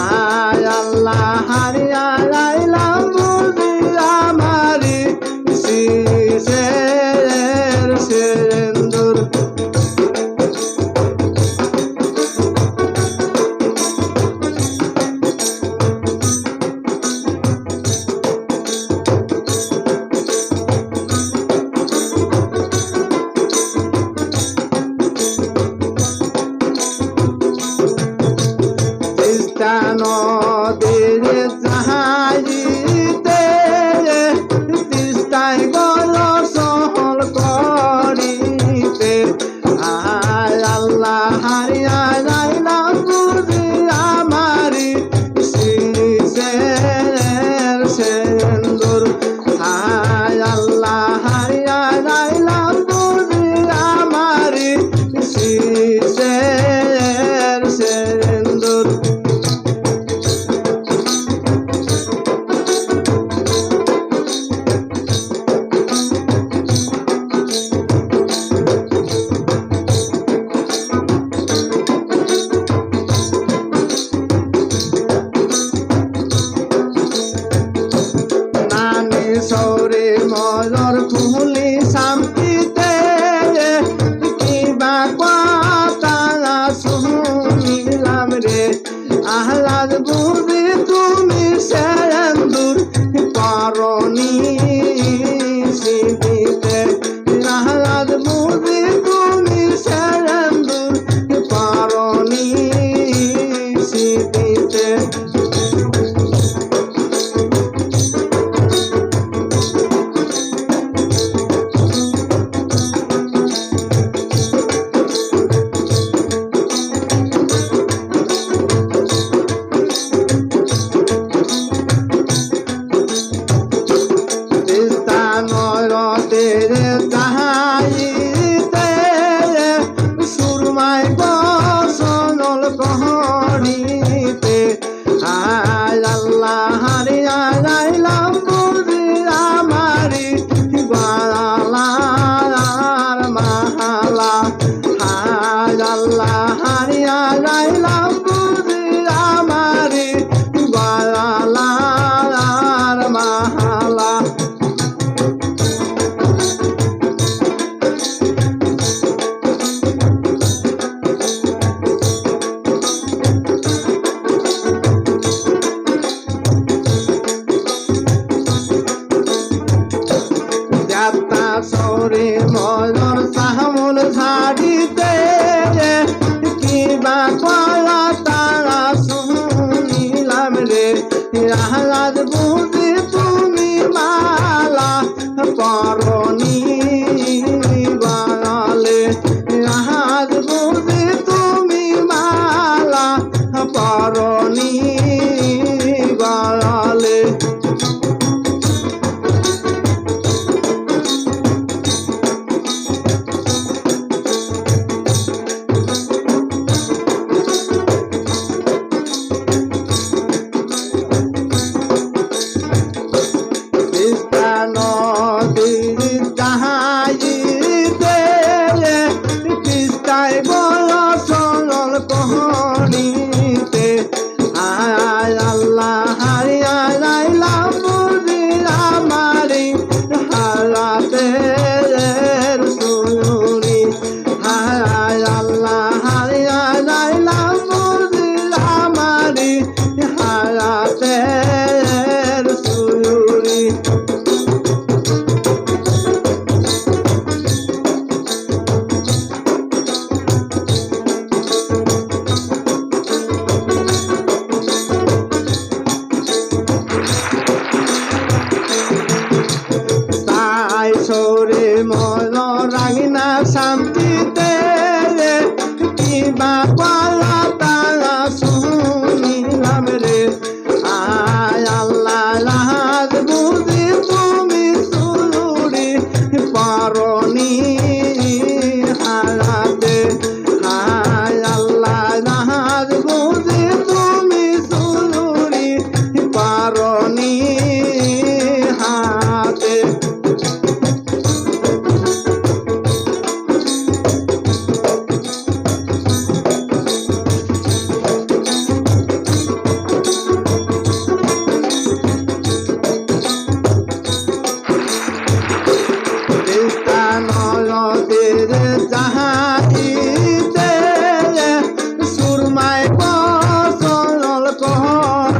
Allah Hari সৌরে মলর ফুলি শান্তিতে কিবা কথা শুনিলাম রে? আহ্লাদ বুঝি তুমি সেন্দুর করণী শান্তিতে কি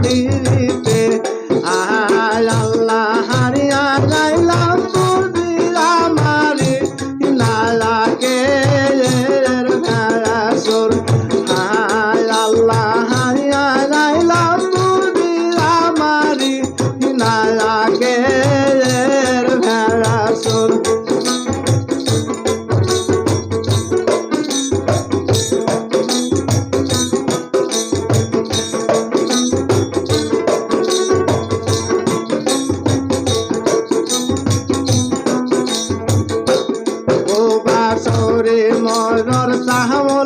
பாட்டு ಸಾಹವೋ